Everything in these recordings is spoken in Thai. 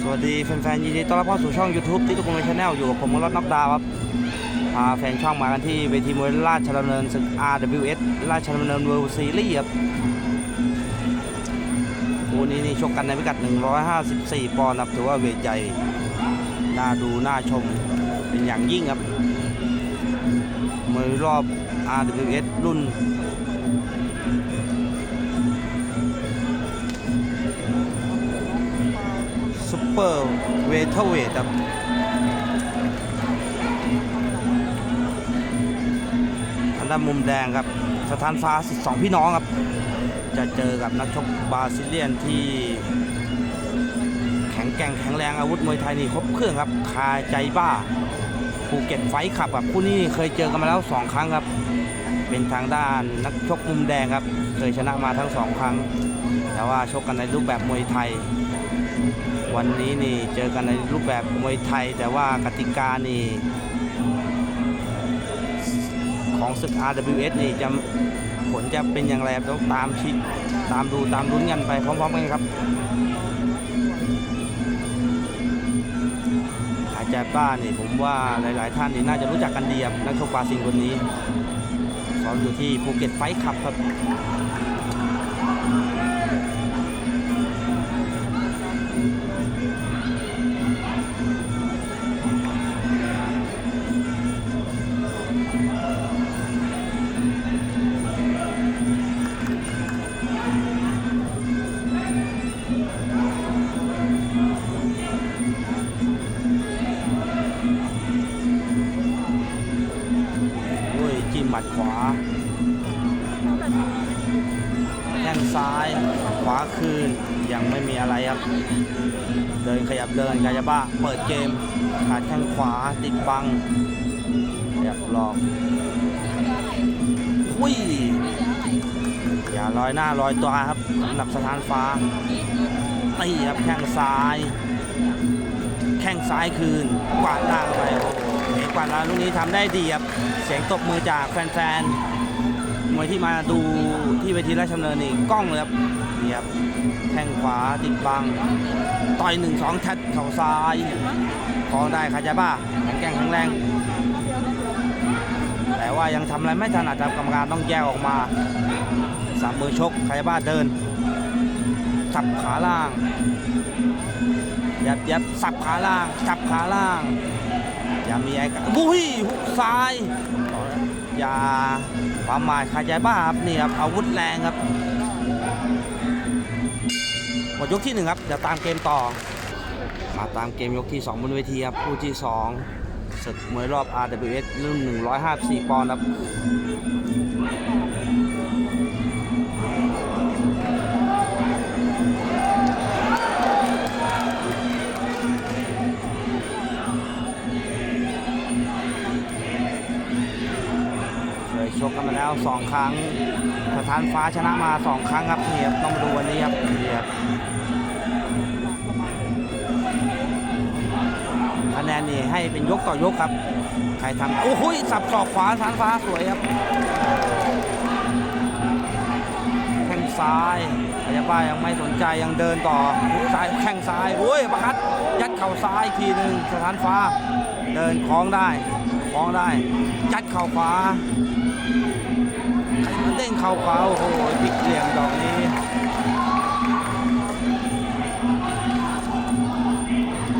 สวัสดีแฟนๆยินดีต้อนรับเข้าสู่ช่อง YouTube ที่ทุกคนชาแนลอยู่กับผมมรถน็อกดาวน์ครับพาแฟนช่องมากันที่เวทีมวยราชดำเนินศึก RWS ราชดำเนินเวิลด์ซีรีส์ครับคู่นี้นี่ชกกันในพิกัด 154 ปอนด์ครับถือว่าเวทใหญ่ น่าดูน่าชมเป็นอย่างยิ่งครับมวยรอบ RWS รุ่น เปอร์เวเทเวทครับทางด้านมุมแดงครับ สถานฟ้าสิสองพี่น้องครับ จะเจอกับนักชกบราซิเลียนที่ แข็งแกร่งแข็งแรงอาวุธมวยไทยนี่ครบเครื่องครับ คาใจบ้าภูเก็ตไฟขับครับคู่นี้เคยเจอกันมาแล้วสองครั้งครับ เป็นทางด้านนักชกมุมแดงครับ เคยชนะมาทั้งสองครั้ง แต่ว่าชกกันในรูปแบบมวยไทย วันนี้นี่เจอกันในรูปแบบมวยไทย แต่ว่ากติกานี่ของศึก RWS นี่จะผลจะเป็นอย่างไรต้องตามชิตามดูตามลุ้นกันไปพร้อมๆกันครับหายใจป้านี่ผมว่าหลาย ๆ ท่านนี่น่าจะรู้จักกันดีครับนักชกบราซิลคนนี้ ซ้อมอยู่ที่ภูเก็ตไฟท์คลับครับ หมัดขวา แข้งซ้าย ขวาคืน ยังไม่มีอะไรครับ เดินขยับเดินกายาบ้า เปิดเกม ขาดแข้งขวาติดบังขยับหลอกหุยอย่าลอยหน้าลอยตัวครับสำหรับสถานฟ้าตีครับแข้งซ้าย แข้งซ้ายคืนกวาดล่าไป กวาดล่าลูกนี้ทำได้ดีครับ เสียงตบมือจากแฟนๆมวยที่มาดูที่เวทีราชดำเนินนี่กล้องเลยครับนี่ครับแข้งขวาติดบัง ต่อยหนึ่งสองแทดเข่าซ้ายคล้องได้ขาใจบ้าแข็งแกร่งแข็งแรง แต่ว่ายังทำอะไรไม่ถนัดครับกรรมการต้องแยกออกมาสามมือชกขาใจบ้าเดินสับขาล่าง ยับยับสับขาล่าง สับขาล่าง อย่ามีไอ้กะบุ้ยหุกซ้ายอย่าความหมายขาใจบ้าครับนี่ครับอาวุธแรงครับหมดยกที่หนึ่งครับเดี๋ยวตามเกมต่อ มาตามเกมยกที่2บนเวทีครับคู่ที่2ศึกมวยรอบ RWS รุ่น154ปอนด์ครับ ชกกันมาแล้ว 2 ครั้งสถานฟ้าชนะมา 2 ครั้งครับเนี่ครับต้องมาดูวันนี้ครับนี่ครับคะแนนนี่ให้เป็นยกต่อยกครับ ใครทำโอ้โหสับศอกขวาสถานฟ้าสวยครับแข้งซ้ายพยาบ้ายังไม่สนใจยังเดินต่อหุกซ้ายแข้งซ้ายโอ้ยประคัดยัดเข่าซ้ายทีหนึ่งสถานฟ้า เดินคล้องได้คล้องได้ยัดเข่าขวา เด้งเข่าขวาโอ้โหพลิกเหลี่ยมดอกนี้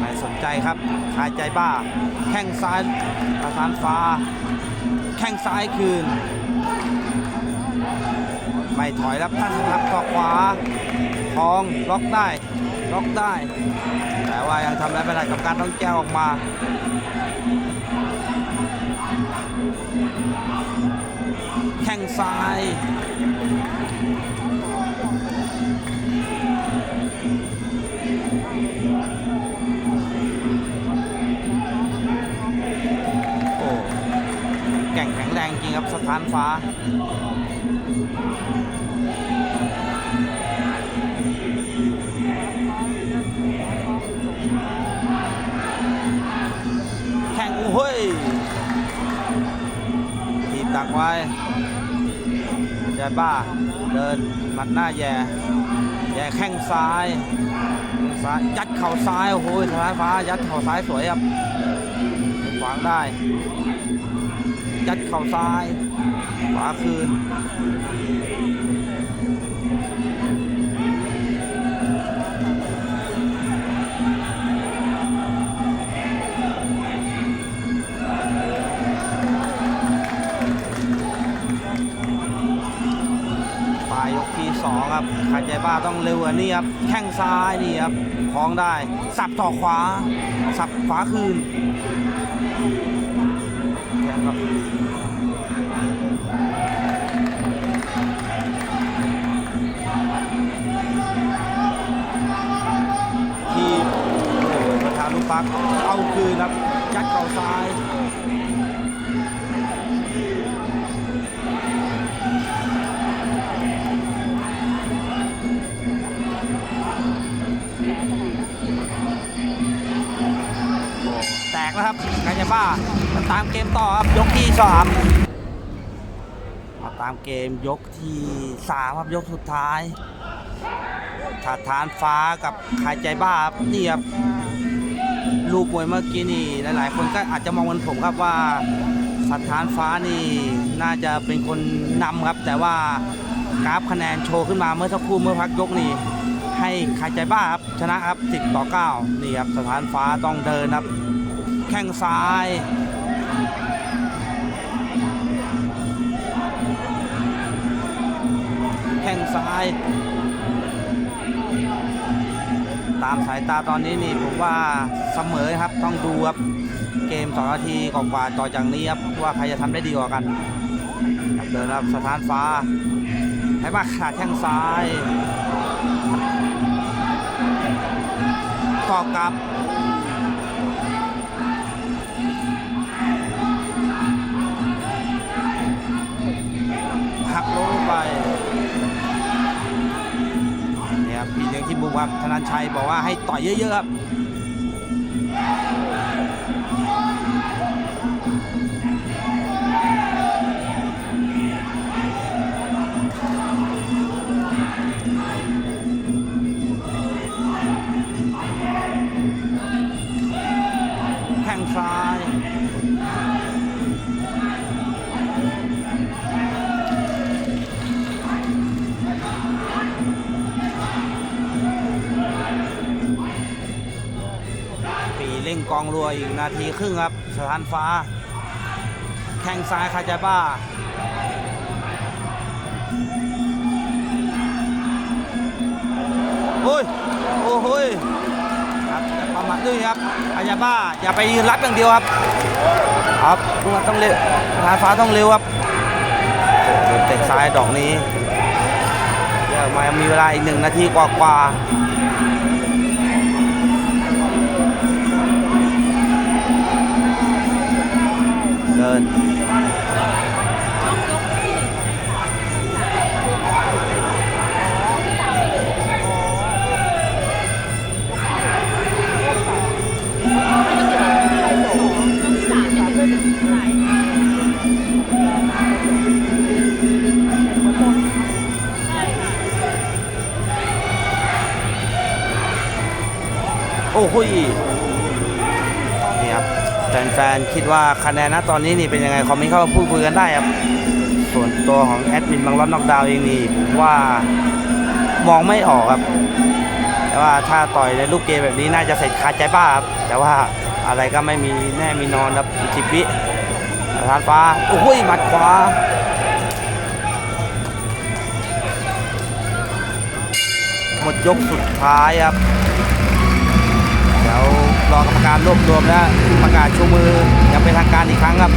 ไม่สนใจครับคายใจบ้า แข้งซ้ายประธานฟ้า แข้งซ้ายคืน ไม่ถอยรับท่านรับศอขวาทองล็อกได้ล็อกได้ แต่ว่ายังทำอะไรไม่ได้กับการต้องแก้วออกมา แข้งซ้ายโอ้แก่งแข็งแรงจริงครับสถานฟ้า บ้า เดินหมัดหน้าแย่แย่แข้งซ้ายซ้ายยัดเข่าซ้ายโอ้โหสายฟ้า ยัดเข่าซ้ายสวยครับขวางได้ ยัดเข่าซ้ายขวาคืน ครับขาดใจบ้าต้องเร็วกว่านี้ครับแข้งซ้ายนี่ครับคล้องได้ สับต่อขวา สับขวาคืนแทงครับ ยาบ้ามาตามเกมต่อครับยกที่สามมาตามเกมยกที่สามครับยกสุดท้ายถาดทานฟ้ากับขายใจบ้าครับนี่ครับลูกมวยเมื่อกี้นี่หลาย ๆ คนก็อาจจะมองเหมือนผมครับว่าสัทานฟ้านี่น่าจะเป็นคนนำครับ แต่ว่ากราฟคะแนนโชว์ขึ้นมาเมื่อสักครู่เมื่อพักยกนี่ให้ขายใจบ้าครับชนะครับ10ต่อ9นี่ครับสถานฟ้าต้องเดินครับ แข้งซ้ายแข้งซ้าย ตามสายตาตอนนี้นี่ผมว่าเสมอครับต้องดูครับเกม2นาทีกว่าๆต่อจากนี้ครับว่าใครจะทำได้ดีกว่ากันเดินครับสถานฟ้าให้มาขาดแข้งซ้ายตอกกลับ ลงไปเนี่ยครับพี่เลี้ยงที่บุกครับธนันชัยบอกว่าให้ต่อยเยอะๆครับแข้งซ้าย เร่งกองรัวอีกนาทีครึ่งครับสถานฟ้า แข้งซ้ายคาจาบ้า โอ้ย โอ้โหยครับอย่าประมาทด้วยครับคาจาบ้าอย่าไปยืนรับอย่างเดียวครับ ครับต้องเร็วสถานฟ้าต้องเร็วครับโดนเตะซ้ายดอกนี้เดี๋ยวมามีเวลาอีกหนึ่งนาทีกว่าๆ เดินโอ้โห แฟนๆคิดว่าคะแนนณตอนนี้นี่เป็นยังไงคอมเมนต์เข้ามาพูดคุยกันได้ครับ ส่วนตัวของแอดมินบางรอบนอกดาวเองนี่ผมว่ามองไม่ออกครับ แต่ว่าถ้าต่อยในลูกเกมแบบนี้น่าจะเสร็จคาใจบ้าครับแต่ว่าอะไรก็ไม่มีแน่มีนอนครับสิบวิประธานฟ้าโอ้ยหมัดขวาหมดยกสุดท้ายครับ เดี๋ยว รอกรรมการรวบรวมและประกาศชูมืออย่างเป็นทางการอีกครั้งครับ